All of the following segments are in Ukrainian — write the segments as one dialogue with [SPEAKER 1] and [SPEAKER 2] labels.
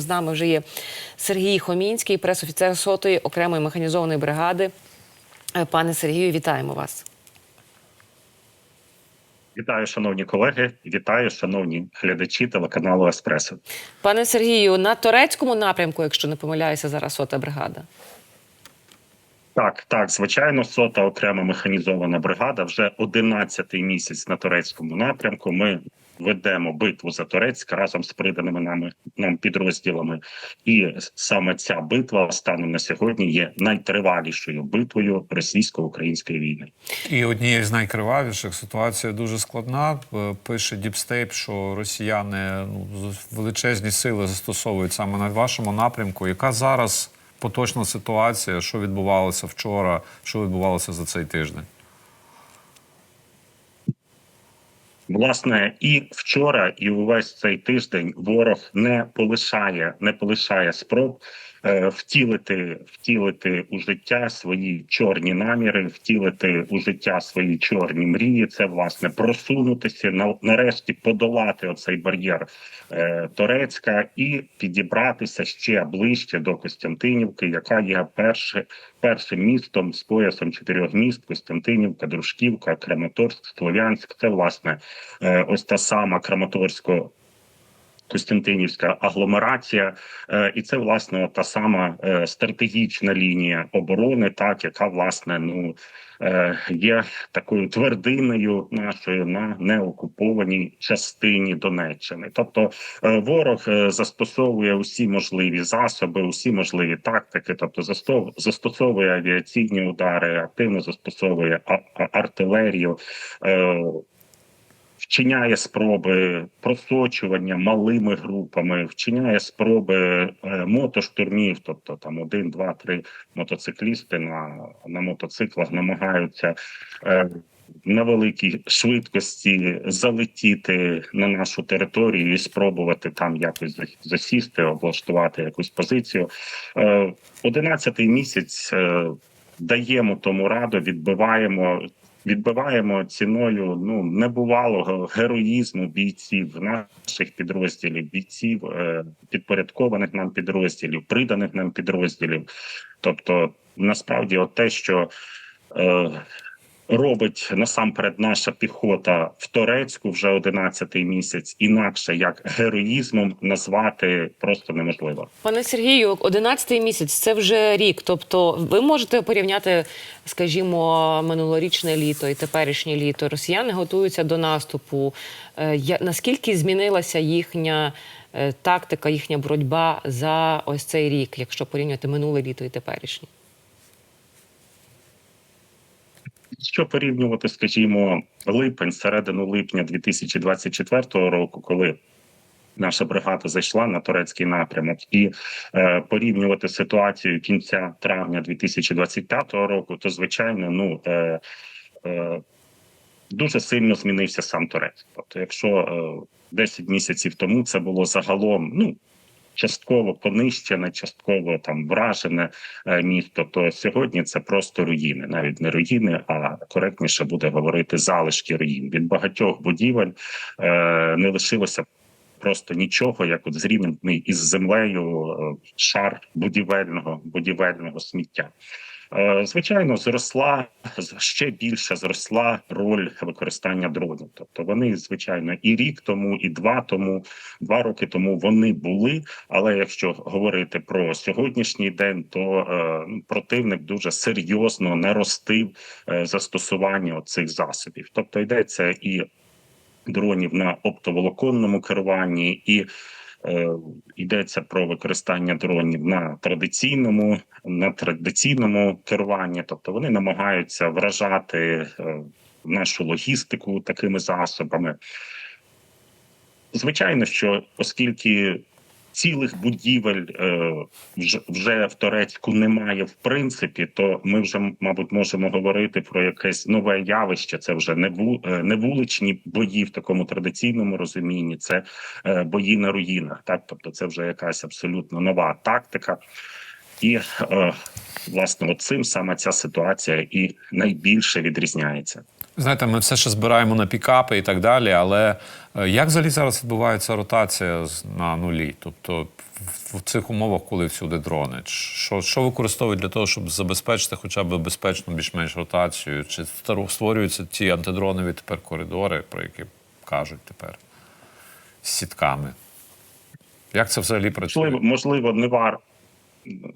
[SPEAKER 1] З нами вже є Сергій Хомінський, пресофіцер сотої окремої механізованої бригади. Е, Пане Сергію, вітаємо вас.
[SPEAKER 2] Вітаю, шановні колеги, вітаю, шановні глядачі телеканалу Еспресо.
[SPEAKER 1] Пане Сергію, на турецькому напрямку, якщо не помиляюся, зараз сота бригада.
[SPEAKER 2] Так, так, звичайно, сота окрема механізована бригада. Вже 11-й місяць на турецькому напрямку. Ми ведемо битву за Турецьк разом з приданими нами нам підрозділами. І саме ця битва станом на сьогодні є найтривалішою битвою російсько-української війни.
[SPEAKER 3] І однією з найкривавіших ситуація дуже складна. Е, Пише Діпстейп, що росіяни ну, величезні сили застосовують саме на вашому напрямку. Яка зараз поточна ситуація? Що відбувалося вчора? Що відбувалося за цей тиждень?
[SPEAKER 2] Власне, і вчора, і увесь цей тиждень ворог не полишає, не полишає спроб е, втілити, втілити у життя свої чорні наміри, втілити у життя свої чорні мрії. Це власне просунутися на нарешті подолати оцей бар'єр е, Торецька і підібратися ще ближче до Костянтинівки, яка є перше, першим містом з поясом чотирьох міст: Костянтинівка, Дружківка, Краматорськ, Слов'янськ. Це власне е, ось та сама Краматорсько. Костянтинівська агломерація, е, і це власне та сама е, стратегічна лінія оборони, так яка власне ну е, є такою твердиною нашою на неокупованій частині Донеччини. Тобто ворог застосовує усі можливі засоби, усі можливі тактики, тобто застосовує авіаційні удари, активно застосовує артилерію. Вчиняє спроби просочування малими групами, вчиняє спроби е, мотоштурмів, тобто там один, два, три мотоциклісти на, на мотоциклах намагаються е, на великій швидкості залетіти на нашу територію і спробувати там якось за- засісти, облаштувати якусь позицію. Е, Одинадцятий місяць даємо тому раду, відбиваємо. Відбиваємо ціною ну небувалого героїзму бійців наших підрозділів, бійців е, підпорядкованих нам підрозділів, приданих нам підрозділів. Тобто, насправді, от те, що е, робить насамперед наша піхота в Торецьку вже 11-й місяць, інакше як героїзмом назвати просто неможливо.
[SPEAKER 1] Пане Сергію, 11-й місяць це вже рік. Тобто, ви можете порівняти, скажімо, минулорічне літо і теперішнє літо. Росіяни готуються до наступу. Е, Наскільки змінилася їхня е, тактика, їхня боротьба за ось цей рік, якщо порівняти минуле літо і теперішнє?
[SPEAKER 2] Що порівнювати, скажімо, липень, середину липня 2024 року, коли наша бригада зайшла на турецький напрямок, і е, порівнювати ситуацію кінця травня 2025 року, то звичайно, ну е, е, дуже сильно змінився сам Турець. Тобто, якщо е, 10 місяців тому це було загалом, ну. Частково понищене, частково там вражене е, місто. То сьогодні це просто руїни, навіть не руїни, а коректніше буде говорити залишки руїн. Від багатьох будівель е, не лишилося просто нічого, як от зрівняний із землею е, шар будівельного будівельного сміття. Е, Звичайно, зросла ще більше зросла роль використання дронів. Тобто вони, звичайно, і рік тому, і два тому, два роки тому вони були. Але якщо говорити про сьогоднішній день, то е, противник дуже серйозно наростив е, застосування цих засобів. Тобто йдеться і дронів на оптоволоконному керуванні, і йдеться про використання дронів на традиційному на традиційному керуванні. Тобто вони намагаються вражати е, нашу логістику такими засобами. Звичайно, що оскільки цілих будівель е, вже, вже в Турецьку немає в принципі, то ми вже, мабуть, можемо говорити про якесь нове явище. Це вже не е, не вуличні бої в такому традиційному розумінні, це е, бої на руїнах. Так, тобто, це вже якась абсолютно нова тактика. І власне, цим саме ця ситуація і найбільше відрізняється.
[SPEAKER 3] Знаєте, ми все ще збираємо на пікапи і так далі, але е, як взагалі зараз відбувається ротація на нулі? Тобто в, цих умовах, коли всюди дрони, що, що використовують для того, щоб забезпечити хоча б безпечну більш-менш ротацію? Чи створюються ті антидронові тепер коридори, про які кажуть тепер з сітками? Як це взагалі працює?
[SPEAKER 2] Можливо, можливо, не вар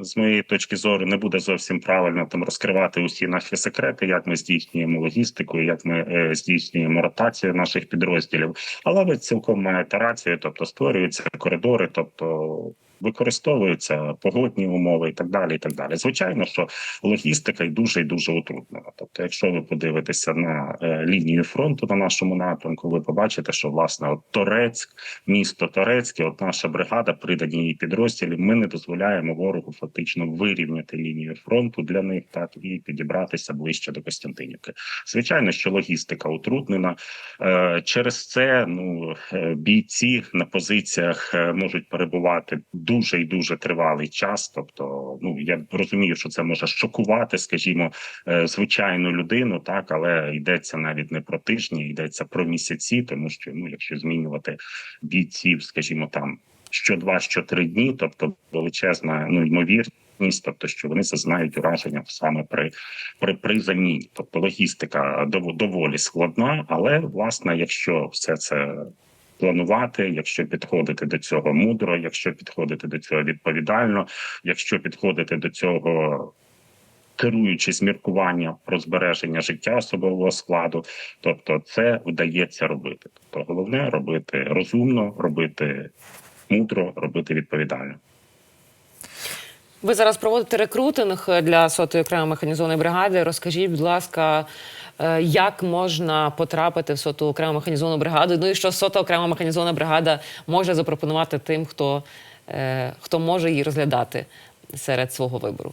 [SPEAKER 2] з моєї точки зору не буде зовсім правильно там розкривати усі наші секрети, як ми здійснюємо логістику, як ми е, здійснюємо ротацію наших підрозділів. Але ви цілком маєте рацію, тобто створюються коридори, тобто. Використовуються погодні умови і так далі. І так далі. Звичайно, що логістика й дуже і дуже утруднена. Тобто, якщо ви подивитеся на е, лінію фронту на нашому напрямку, ви побачите, що власне от Торецьк, місто Торецьке, от наша бригада, придані її підрозділі, ми не дозволяємо ворогу фактично вирівняти лінію фронту для них, так і підібратися ближче до Костянтинівки. Звичайно, що логістика утруднена. Е, Через це ну е, бійці на позиціях можуть перебувати дуже і дуже тривалий час. Тобто, ну я розумію, що це може шокувати, скажімо, е, звичайну людину, так але йдеться навіть не про тижні, йдеться про місяці, тому що ну, якщо змінювати бійців, скажімо, там що два, що три дні, тобто величезна ну ймовірність, тобто що вони зазнають ураження саме при при, при заміні. Тобто логістика дов- доволі складна, але власне, якщо все це планувати, якщо підходити до цього мудро, якщо підходити до цього відповідально, якщо підходити до цього. Керуючись міркуванням про збереження життя особового складу, тобто це вдається робити. Тобто головне робити розумно, робити мудро, робити відповідально.
[SPEAKER 1] Ви зараз проводите рекрутинг для сотої окремої механізованої бригади. Розкажіть, будь ласка, як можна потрапити в соту окрему механізовану бригаду? Ну і що сота окрема механізована бригада може запропонувати тим, хто, е, хто може її розглядати серед свого вибору?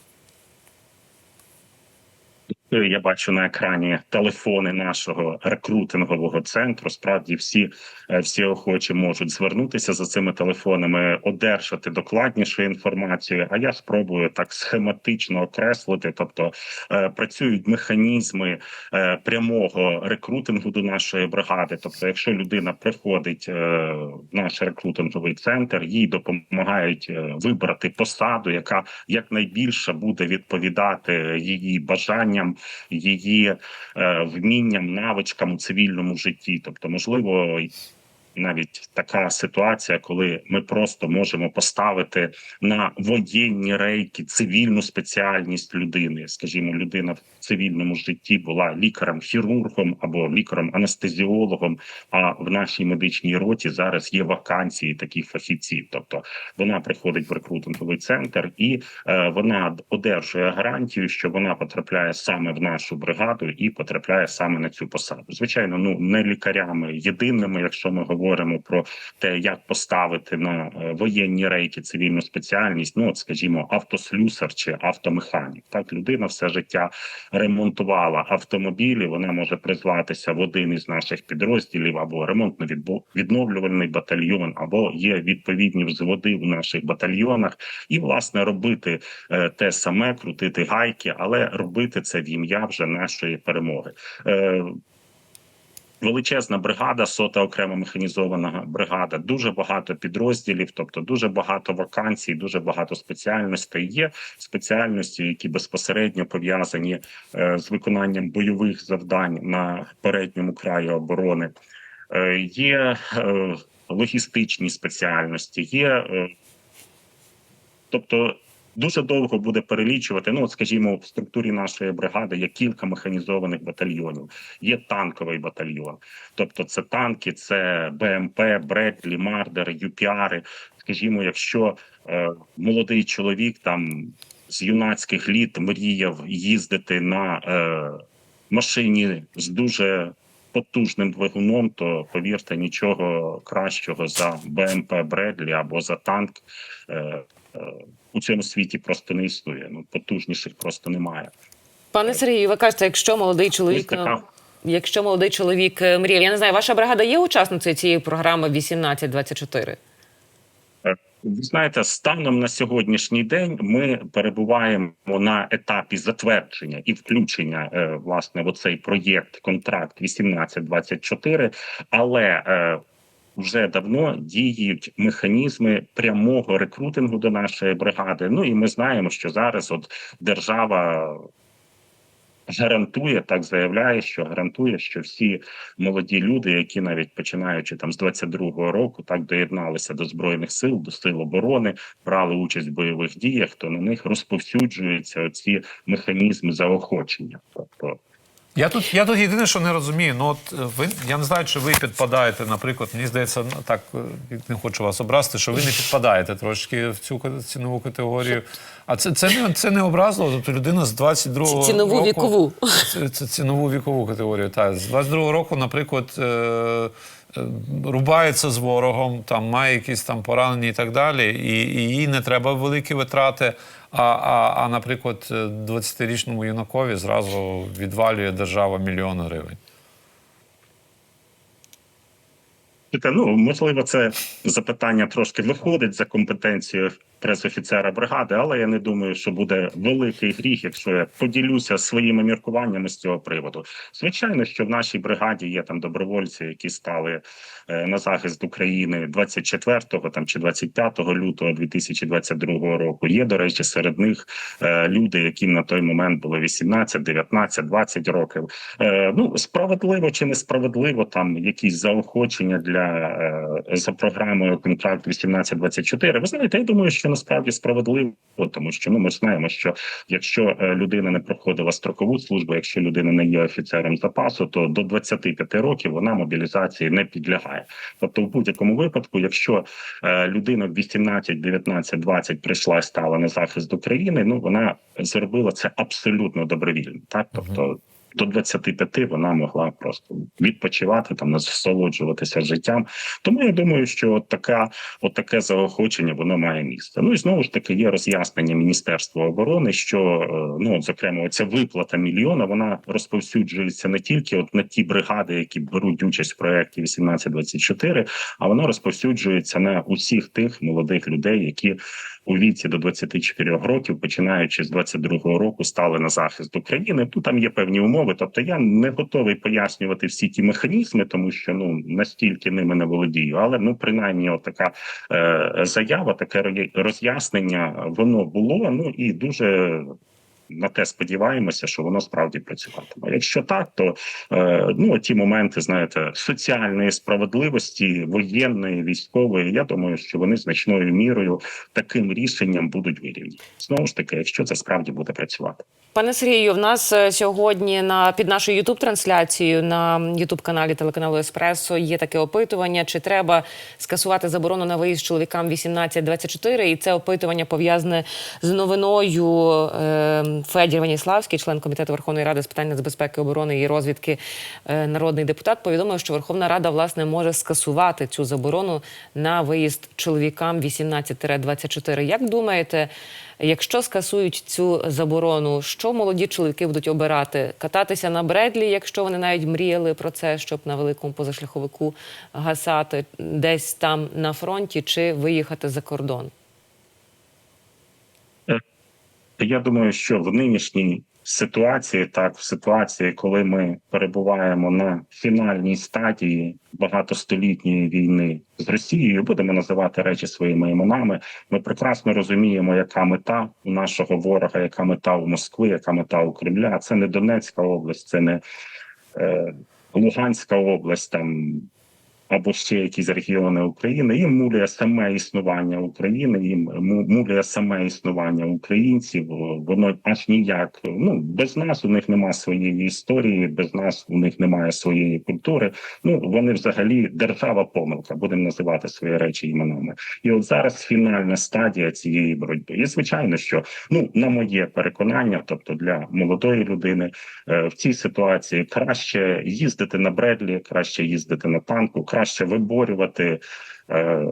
[SPEAKER 2] Я бачу на екрані телефони нашого рекрутингового центру. Справді всі, е, всі охочі можуть звернутися за цими телефонами, одержати докладнішу інформацію. А я спробую так схематично окреслити. Тобто е, працюють механізми е, прямого рекрутингу до нашої бригади. Тобто, якщо людина приходить в наш рекрутинговий центр, їй допомагають вибрати посаду, яка якнайбільше буде відповідати її бажанням, її е, вмінням, навичкам у цивільному житті. Тобто, можливо, навіть така ситуація, коли ми просто можемо поставити на воєнні рейки цивільну спеціальність людини. Скажімо, людина в цивільному житті була лікарем-хірургом або лікарем-анестезіологом. А в нашій медичній роті зараз є вакансії таких фахівців. Тобто вона приходить в рекрутинговий центр і е, вона одержує гарантію, що вона потрапляє саме в нашу бригаду і потрапляє саме на цю посаду. Звичайно, ну не лікарями єдиними, якщо ми говоримо про те, як поставити на е, воєнні рейки цивільну спеціальність. Ну, от, скажімо, автослюсар чи автомеханік. Так людина все життя ремонтувала автомобілі. Вона може призватися в один із наших підрозділів або ремонтно-відновлювальний батальйон, або є відповідні взводи в наших батальйонах, і власне робити е, те саме, крутити гайки, але робити це в ім'я вже нашої перемоги. Величезна бригада, сота окрема механізована бригада, дуже багато підрозділів, тобто дуже багато вакансій, дуже багато спеціальностей. Є спеціальності, які безпосередньо пов'язані е, з виконанням бойових завдань на передньому краї оборони. Е, є е, логістичні спеціальності, є тобто. Дуже довго буде перелічувати. Ну, от, скажімо, в структурі нашої бригади є кілька механізованих батальйонів. Є танковий батальйон, тобто це танки, це БМП, Бредлі, Мардер, ЮПіари. Скажімо, якщо е, молодий чоловік там з юнацьких літ мріяв їздити на е, машині з дуже потужним двигуном, то повірте, нічого кращого за БМП Бредлі або за танк. Е, е, у цьому світі просто не існує. Ну потужніших просто немає.
[SPEAKER 1] Пане Сергію, ви кажете, якщо молодий чоловік.
[SPEAKER 2] Така.
[SPEAKER 1] Якщо молодий чоловік е, мріяв, я не знаю, ваша бригада є учасницею цієї програми 1824?
[SPEAKER 2] Ви знаєте, станом на сьогоднішній день ми перебуваємо на етапі затвердження і включення е, власне в оцей проєкт контракт 1824, але е, вже давно діють механізми прямого рекрутингу до нашої бригади. Ну і ми знаємо, що зараз от держава. Гарантує так, заявляє, що гарантує, що всі молоді люди, які навіть починаючи там з 22-го року, так доєдналися до збройних сил, до сил оборони, брали участь в бойових діях, то на них розповсюджуються ці механізми заохочення. Тобто
[SPEAKER 3] Я тут, я тут єдине, що не розумію. Ну, от е, ви я не знаю, чи ви підпадаєте, наприклад, мені здається, ну так е, не хочу вас образити, що ви не підпадаєте трошки в цю цінову категорію. А це, це не це не образливо. Тобто людина з 22-го
[SPEAKER 1] цінову
[SPEAKER 3] року,
[SPEAKER 1] вікову.
[SPEAKER 3] Це, це цінову вікову категорію. Так, з 22-го року, наприклад. Е, е, Рубається з ворогом, там має якісь там поранення і так далі, і, і їй не треба великі витрати. А, а, а наприклад, 20-річному юнакові зразу відвалює держава мільйон гривень.
[SPEAKER 2] Ну можливо, це запитання трошки виходить за компетенцією пресофіцера бригади, але я не думаю, що буде великий гріх, якщо я поділюся своїми міркуваннями з цього приводу. Звичайно, що в нашій бригаді є там добровольці, які стали е, на захист України 24 там чи 25 лютого 2022 року. Є до речі, серед них е, люди, яким на той момент було 18, 19, 20 років. Е, ну справедливо чи несправедливо, там якісь заохочення для за програмою контракт 1824. Ви знаєте, я думаю, що насправді справедливо, тому що ну ми ж знаємо, що якщо е, людина не проходила строкову службу, якщо людина не є офіцером запасу, то до 25 років вона мобілізації не підлягає. Тобто, в будь-якому випадку, якщо е, людина в 18, 19, 20 прийшла і стала на захист України, ну вона зробила це абсолютно добровільно, так тобто. До 25 вона могла просто відпочивати там, насолоджуватися життям. Тому я думаю, що от така, от таке заохочення воно має місце. Ну і знову ж таки є роз'яснення Міністерства оборони, що е, ну от, зокрема ця виплата мільйона вона розповсюджується не тільки от на ті бригади, які беруть участь в проєкті 1824, а вона розповсюджується на усіх тих молодих людей, які у віці до 24 років, починаючи з 22-го року, стали на захист України. Тут там є певні умови. Тобто, я не готовий пояснювати всі ті механізми, тому що ну настільки ними не володію. Але ну принаймні, отака така е, заява, таке роз'яснення, воно було. Ну і дуже. На те сподіваємося, що воно справді працюватиме. Якщо так, то е, ну ті моменти, знаєте, соціальної справедливості, воєнної, військової, я думаю, що вони значною мірою таким рішенням будуть вирівні. Знову ж таки, якщо це справді буде працювати.
[SPEAKER 1] Пане Сергію, в нас е, сьогодні на під нашою ютуб трансляцією на ютуб каналі телеканалу Еспресо є таке опитування: чи треба скасувати заборону на виїзд чоловікам 18-24? І це опитування пов'язане з новиною. Е, Федір Ваніславський, член комітету Верховної Ради з питань нацбезпеки, оборони і розвідки, е, народний депутат, повідомив, що Верховна Рада власне може скасувати цю заборону на виїзд чоловікам 18-24. Як думаєте? Якщо скасують цю заборону, що молоді чоловіки будуть обирати? Кататися на Бредлі, якщо вони навіть мріяли про це, щоб на великому позашляховику гасати десь там на фронті, чи виїхати за кордон?
[SPEAKER 2] Я думаю, що в нинішній ситуації, так в ситуації, коли ми перебуваємо на фінальній стадії багатостолітньої війни з Росією, будемо називати речі своїми іменами. Ми прекрасно розуміємо, яка мета у нашого ворога, яка мета у Москви, яка мета у Кремля. Це не Донецька область, це не е, Луганська область там. Або ще якісь регіони України, їм муляє саме існування України, їм му- муляє саме існування українців. Воно аж ніяк. Ну без нас у них немає своєї історії, без нас у них немає своєї культури. Ну вони взагалі держава помилка, будемо називати свої речі іменами. І от зараз фінальна стадія цієї боротьби. І звичайно, що ну на моє переконання, тобто для молодої людини е, в цій ситуації краще їздити на Бредлі, краще їздити на танку, краще виборювати. Е,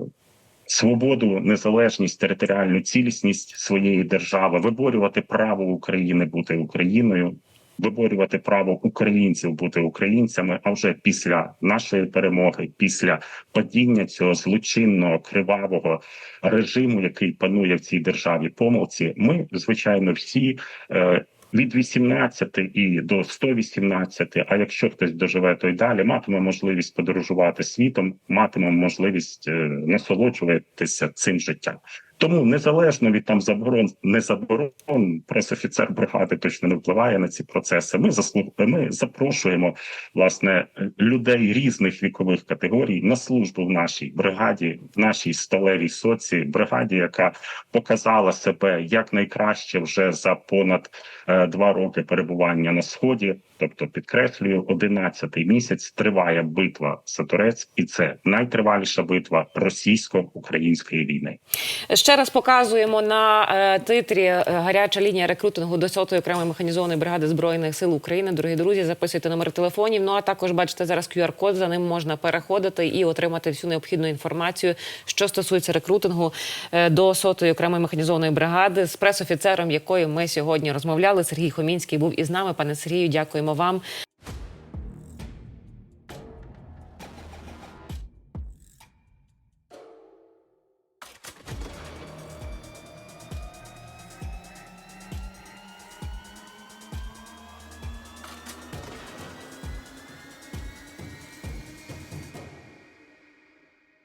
[SPEAKER 2] Свободу, незалежність, територіальну цілісність своєї держави, виборювати право України бути Україною, виборювати право українців бути українцями. А вже після нашої перемоги, після падіння цього злочинного кривавого режиму, який панує в цій державі, помилці, ми звичайно всі. Е, від 18 і до 118, а якщо хтось доживе, то й далі матиме можливість подорожувати світом, матиме можливість е, насолоджуватися цим життям. Тому незалежно від там заборон, не заборон, пресофіцер бригади точно не впливає на ці процеси. Ми заслуг... ми запрошуємо власне людей різних вікових категорій на службу в нашій бригаді, в нашій сталевій соці, бригаді, яка показала себе як найкраще вже за понад е, два роки перебування на сході. Тобто, підкреслюю, 11-й місяць триває битва за Турець, і це найтриваліша битва російсько-української війни.
[SPEAKER 1] Ще раз показуємо на е, титрі е, гаряча лінія рекрутингу до сотої окремої механізованої бригади збройних сил України. Дорогі друзі, записуйте номер телефонів. Ну а також бачите зараз QR-код, за ним можна переходити і отримати всю необхідну інформацію, що стосується рекрутингу е, до сотої окремої механізованої бригади з пресофіцером, якою ми сьогодні розмовляли. Сергій Хомінський був із нами. Пане Сергію, дякуємо вам.